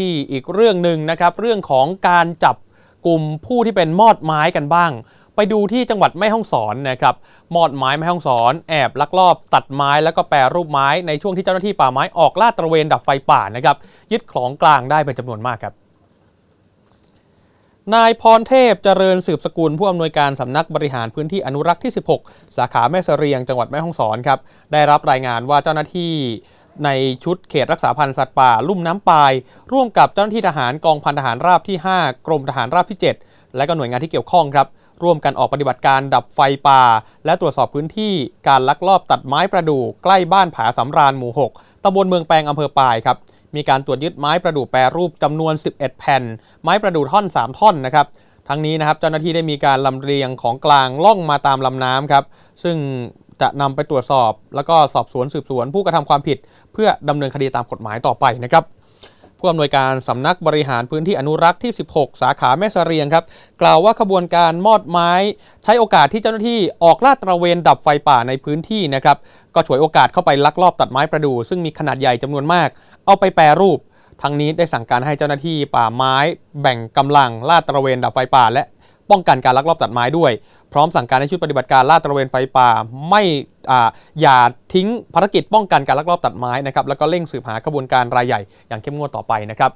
ที่อีกเรื่องหนึ่งนะครับเรื่องของการจับกลุ่มผู้ที่เป็นมอดไม้กันบ้าง ไปดูที่จังหวัดแม่ฮ่องสอนนะครับมอดไม้แม่ฮ่องสอนแอบลักลอบตัดไม้แล้วก็แปรรูปไม้ในช่วงที่เจ้าหน้าที่ป่าไม้ออกลาดตระเวนดับไฟป่านะครับยึดของกลางได้เป็นจำนวนมากครับนายพรเทพเจริญสืบสกุลผู้อำนวยการสำนักบริหารพื้นที่อนุรักษ์ที่ 16 สาขาแม่เสรียงจังหวัดแม่ฮ่องสอนครับได้รับรายงานว่าเจ้าหน้าที่ ในชุดเขตรักษาพันธุ์สัตว์ป่า ลุ่มน้ำปาย ร่วมกับเจ้าหน้าที่ทหารกองพันทหารราบที่ 5 กรมทหารราบที่ 7 และก็หน่วยงานที่เกี่ยวข้องครับ ร่วมกันออกปฏิบัติการดับไฟป่า และตรวจสอบพื้นที่การลักลอบตัดไม้ประดู่ใกล้บ้านผาสำราญหมู่ 6ตำบลเมืองแปลงอำเภอปายครับมีการตรวจยึดไม้ประดู่แปรรูปจำนวน 11 แผ่น ไม้ประดู่ท่อน 3 ท่อนนะครับทั้งนี้นะครับเจ้าหน้าที่ได้มีการลำเรียงของกลางล่องมาตามลำน้ำครับซึ่ง จะนำไปตรวจสอบ แล้วก็สอบสวนสืบสวนผู้กระทำความผิด เพื่อดำเนินคดีตามกฎหมายต่อไปนะครับผู้อำนวยการสำนักบริหารพื้นที่อนุรักษ์ที่ 16 สาขาแม่เสรียงครับ กล่าวว่าขบวนการมอดไม้ ใช้โอกาสที่เจ้าหน้าที่ออกลาดตระเวนดับไฟป่าในพื้นที่นะครับ ก็ฉวยโอกาสเข้าไปลักลอบตัดไม้ประดู่ซึ่งมีขนาดใหญ่จำนวนมาก เอาไปแปรรูป ทั้งนี้ได้สั่งการให้เจ้าหน้าที่ป่าไม้ แบ่งกำลังลาดตระเวนดับไฟป่า และ ป้องกันการลักลอบตัดไม้ด้วย พร้อมสั่งการให้ชุดปฏิบัติการลาดตระเวนไฟป่าไม่อ่าอย่าทิ้งภารกิจป้องกันการลักลอบตัดไม้นะครับแล้วก็เร่งสืบหาขบวนการรายใหญ่อย่างเข้มงวดต่อไปนะครับ